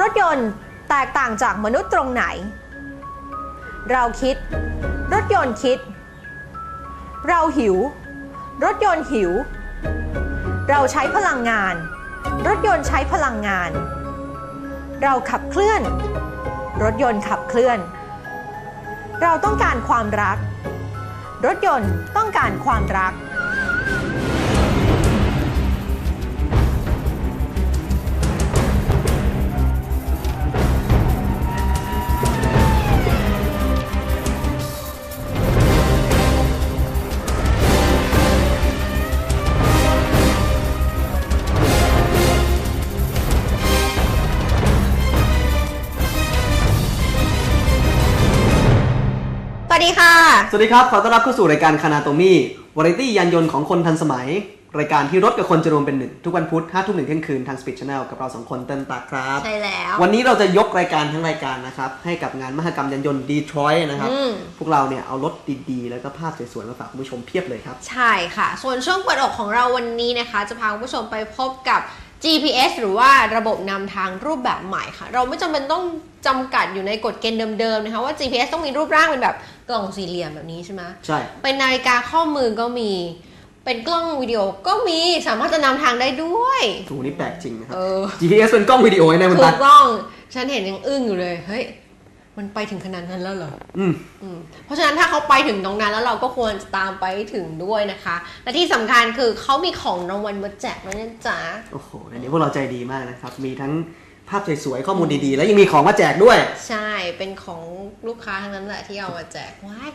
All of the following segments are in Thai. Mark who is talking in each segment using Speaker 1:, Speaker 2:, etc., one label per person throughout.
Speaker 1: รถยนต์แตกต่างจากมนุษย์ตรงไหน เราคิด รถยนต์คิด เราหิว รถยนต์หิว เราใช้พลังงาน รถยนต์ใช้พลังงาน เราขับเคลื่อน รถยนต์ขับเคลื่อน เราต้องการความรัก รถยนต์ต้องการความรัก วัสดีค่ะ
Speaker 2: สวัสดีครับ ขอต้อนรับเข้าสู่รายการคานาโตมี่วาไรตี้ยานยนต์ของคนทันสมัย รายการที่รถกับคนจะรวมเป็นหนึ่ง ทุกวันพุธ5ทุ่มหนึ่งเที่ยงคืนทาง Speed Channel กับเราสองคนเต้นตักครับ
Speaker 1: ใช่แล้ว
Speaker 2: วันนี้เราจะยกรายการทั้งรายการนะครับ ให้กับงานมหกรรมยานยนต์ดีทรอยต์นะครับ
Speaker 1: อืม
Speaker 2: พวกเราเนี่ยเอารถดีๆ แล้วก็ภาพสวยๆมาฝากคุณผู้ชมเพียบเลยครับ
Speaker 1: ใช่ค่ะ ส่วนช่วงเปิดอกของเราวันนี้นะคะ จะพาคุณผู้ชมไปพบกับ GPS หรือว่าระบบนำทางรูปแบบใหม่ค่ะ เราไม่จำเป็นต้องจำกัดอยู่ในกฎเกณฑ์เดิมๆนะคะว่า GPS ต้องมีรูปร่างเป็นแบบ กล่องสี่เหลี่ยมแบบนี้ใช่ไหม
Speaker 2: ใช่
Speaker 1: เป็นนาฬิกาข้อมือก็มี เป็นกล้องวิดีโอก็มีสามารถจะนำทางได้ด้วย
Speaker 2: ถูนี่แปลกจริงนะครับ
Speaker 1: เออ
Speaker 2: GPS เป็นกล้องวิดีโอให้นะคุณ
Speaker 1: ถู
Speaker 2: ตั๊
Speaker 1: ก
Speaker 2: ก
Speaker 1: ต้อง ฉันเห็นยังอึ้งอยู่เลย เฮ้ย มันไปถึงขนาดนั้นแล้วเหรอ
Speaker 2: อืม
Speaker 1: อืมเพราะฉะนั้นถ้าเขาไปถึงตรงนั้นแล้วเราก็ควรจะตามไปให้ถึงด้วยนะคะ และที่สำคัญคือเขามีของรางวัลมาแจกด้วยนะจ๊ะ
Speaker 2: โอ้โห อันนี้พวกเราใจดีมากนะครับ มีทั้ง ภาพสวยๆข้อมูลดีๆ แล้วยังมีของมาแจกด้วย
Speaker 1: ใช่เป็นของลูกค้าทั้งนั้นแหละที่เอามาแจกว้าย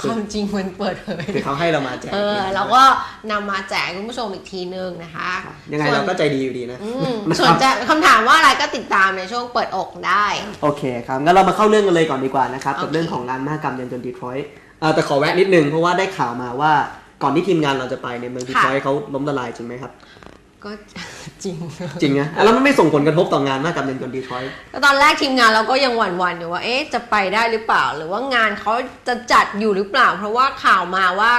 Speaker 1: ความจริงมันเปิดเผย
Speaker 2: คือเขาให้เรามาแจก
Speaker 1: เออเราก็นำมาแจกคุณผู้ชมอีกทีนึงนะคะ
Speaker 2: ยังไง
Speaker 1: ส่วน
Speaker 2: เราก็ใจดีอยู่ดีนะ
Speaker 1: อืม
Speaker 2: นะ
Speaker 1: ส่
Speaker 2: ค
Speaker 1: วน
Speaker 2: รับ
Speaker 1: จะคำถามว่าอะไรก็ติดตามในช่วงเปิดอกได้
Speaker 2: โอเคครับงั้นเรามาเข้าเรื่องกันเลยก่อนดีกว่านะครับกับ
Speaker 1: โอเค
Speaker 2: เรื่องของงานมหกรรมยานยนต์ดีทรอยต์เอ่อแต่ขอแวะนิดนึงเพราะว่าได้ข่าวมาว่าก่อนที่ทีมงานเราจะไปเนี่ยเมืองดีทรอยต์เขาล้มละลายจริงไหมครับ
Speaker 1: ก็จริง
Speaker 2: จริงนะแล้วมันไม่ส่งผลกระทบต่องานมหกรรมยานยนต์ดีทรอยต์
Speaker 1: แล้วตอนแรกทีมงานเราก็ยังหวั่นๆอยู่ว่าเอ๊ะจะไปได้หรือเปล่า หรือว่างานเขาจะจัดอยู่หรือเปล่า เพราะว่าข่าวมาว่า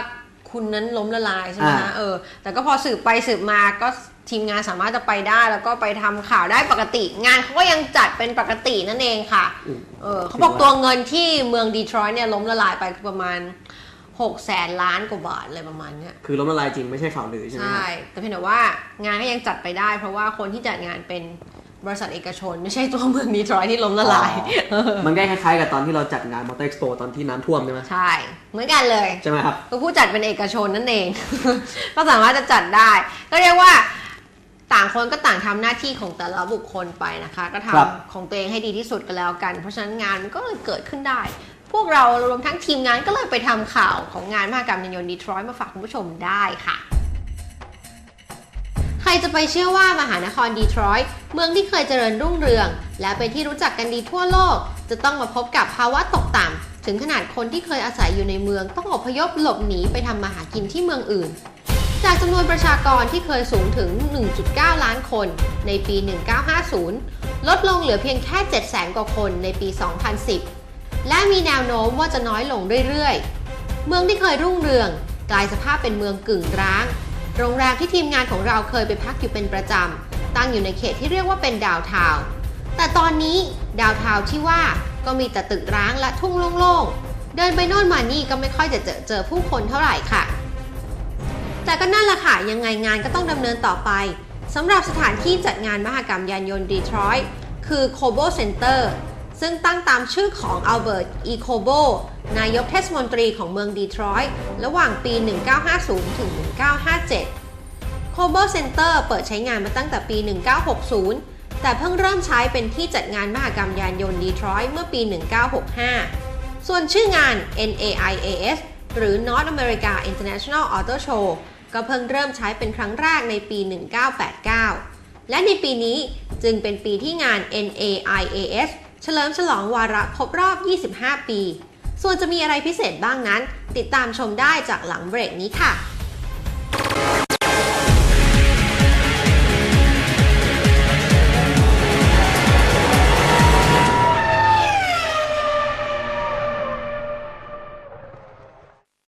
Speaker 1: คุณนั้นล้มละลายใช่ไหมคะเออ แต่ก็พอสืบไปสืบมาก็ทีมงานสามารถจะไปได้แล้วก็ไปทำข่าวได้ปกติ งานเขาก็ยังจัดเป็นปกตินั่นเองค่ะ
Speaker 2: อืม
Speaker 1: เออเขาบอกตัวเงินที่เมืองดีทรอยต์เนี่ยล้มละลายไปคือประมาณ 6แสนล้านกว่าบาทเลยประมาณเนี้ย
Speaker 2: คือล้มละลายจริงไม่ใช่ข่าวลือใช่ไหมค
Speaker 1: ใช่
Speaker 2: รับ
Speaker 1: แต่เพียงแต่ว่างานก็ยังจัดไปได้ เพราะว่าคนที่จัดงานเป็นบริษัทเอกชน ไม่ใช่ตัวเมืองดีทรอยต์ที่ล้มละลาย
Speaker 2: อ๋อมันใกล้คล้ายๆกับตอนที่เราจัดงานมอเตอร์เอ็กซ์โปตอนที่น้ำท่วมใช่ไหม
Speaker 1: ใช่ เหมือนกันเลย
Speaker 2: ใช่ไหมครับ
Speaker 1: คือผู้จัดเป็นเอกชนนั่นเอง ก็สามารถจะจัดได้ ก็เรียกว่าต่างคนก็ต่างทำหน้าที่ของแต่ละบุคคลไปนะคะ ก็ทำ
Speaker 2: ครับ
Speaker 1: ของตัวเองให้ดีที่สุดกันแล้วกัน เพราะฉะนั้นงานมันก็เลยเกิดขึ้นได้ พวกเรารวมทั้งทีมงานก็เลยไปทำข่าวของงานมหกรรมยานยนต์ดีทรอยต์มาฝากคุณผู้ชมได้ค่ะ ใครจะไปเชื่อว่ามหานครดีทรอยต์เมืองที่เคยเจริญรุ่งเรือง และเป็นที่รู้จักกันดีทั่วโลก จะต้องมาพบกับภาวะตกต่ำถึงขนาดคนที่เคยอาศัยอยู่ในเมือง ต้องอพยพหลบหนีไปทำมาหากินที่เมืองอื่น จากจำนวนประชากรที่เคยสูงถึง 1.9 ล้านคน ในปี 1950 ลดลงเหลือเพียงแค่ 700,000กว่าคนในปี 2010 และมีแนวโน้มว่าจะน้อยลงเรื่อยๆ เมืองที่เคยรุ่งเรือง กลายสภาพเป็นเมืองกึ่งร้าง โรงแรมที่ทีมงานของเราเคยไปพักอยู่เป็นประจำ ตั้งอยู่ในเขตที่เรียกว่าเป็นดาวทาวแต่ตอนนี้ดาวทาวที่ว่าก็มีแต่ตึกร้างและทุ่งโล่งๆ เดินไปโน่นมานี่ก็ไม่ค่อยจะเจอเจอผู้คนเท่าไหร่ค่ะ แต่ก็นั่นแหละค่ะ ยังไงงานก็ต้องดำเนินต่อไปสำหรับสถานที่จัดงานมหกรรมยานยนต์ดีทรอยต์คือ Cobo Center ซึ่งตั้งตามชื่อของอัลเบิร์ต อีโคโบ นายกเทศมนตรีของเมืองดีทรอยต์ระหว่างปี 1950 ถึง 1957 Cobo Center เปิดใช้งานมาตั้งแต่ปี 1960 แต่เพิ่งเริ่มใช้เป็นที่จัดงานมหกรรมยานยนต์ดีทรอยต์เมื่อปี 1965 ส่วนชื่องาน NAIAS หรือ North America International Auto Show ก็เพิ่งเริ่มใช้เป็นครั้งแรกในปี 1989 และในปีนี้จึงเป็นปีที่งาน NAIAS เฉลิมฉลองวาระครบรอบ 25 ปี ส่วนจะมีอะไรพิเศษบ้างนั้น ติดตามชมได้จากหลังเบรกนี้ค่ะ